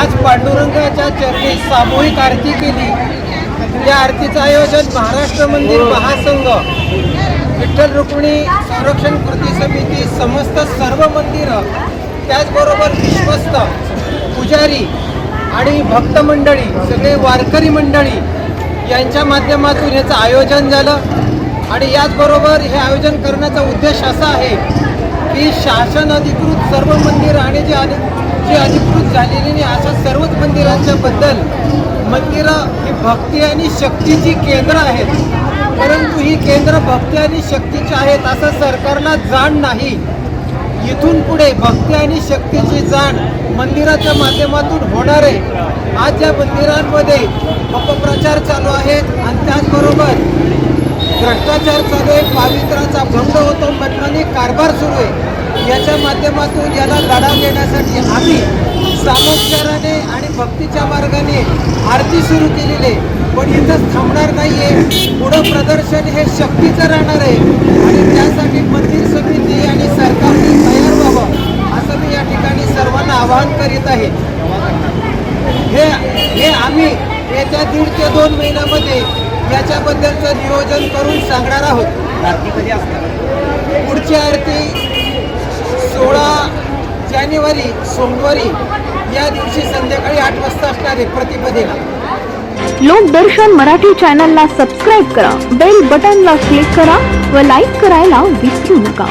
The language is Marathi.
आज पांडुरंगाच्या चरणी सामूहिक आरती केली. या आरतीचं आयोजन महाराष्ट्र मंदिर महासंघ विठ्ठल रुक्मिणी संरक्षण कृती समिती समस्त सर्व मंदिरं त्याचबरोबर विश्वस्त पुजारी आणि भक्त मंडळी सगळे वारकरी मंडळी यांच्या माध्यमातून याचं आयोजन झालं. आणि याचबरोबर हे आयोजन करण्याचा उद्देश असा आहे की शासन अधिकृत सर्व मंदिरं आणि जे अधि जे अधिकृत झालेली नाही अशा सर्वच मंदिरांच्या बद्दल मंदिरं ही भक्ती आणि शक्तीची केंद्र आहेत. परंतु ही केंद्र भक्ती आणि शक्तीची आहेत असं सरकारला जाण नाही. इथून पुढे भक्ती आणि शक्तीची जाण मंदिराच्या माध्यमातून होणार आहे. आज या मंदिरांमध्ये अपप्रचार चालू आहेत आणि त्याचबरोबर भ्रष्टाचार चालू आहे पावित्राचा भंग होतो मनमानी कारभार सुरू आहे. याच्या माध्यमातून याला लढा देण्यासाठी आम्ही सामोपचाराने आणि भक्तीच्या मार्गाने आरती सुरू केलेली आहे. पण इथंच थांबणार नाही आहे पुढं प्रदर्शन हे शक्तीचं राहणार आहे. आणि त्यासाठी मंदिर समिती आणि सरकारने तयार व्हावं असं मी या ठिकाणी सर्वांना आवाहन करीत आहे. हे हे आम्ही येत्या दीड ते दोन महिन्यामध्ये याच्याबद्दलचं नियोजन करून सांगणार आहोत. आरती कधी असणार? पुढची आरती सोळा जानेवारी सोमवारी या दिवशी संध्याकाळी आठ वाजता असणार आहे प्रतिपदेला. लोकदर्शन मराठी चॅनलला सबस्क्राईब करा बेल बटनला क्लिक करा व लाईक करायला विसरू नका.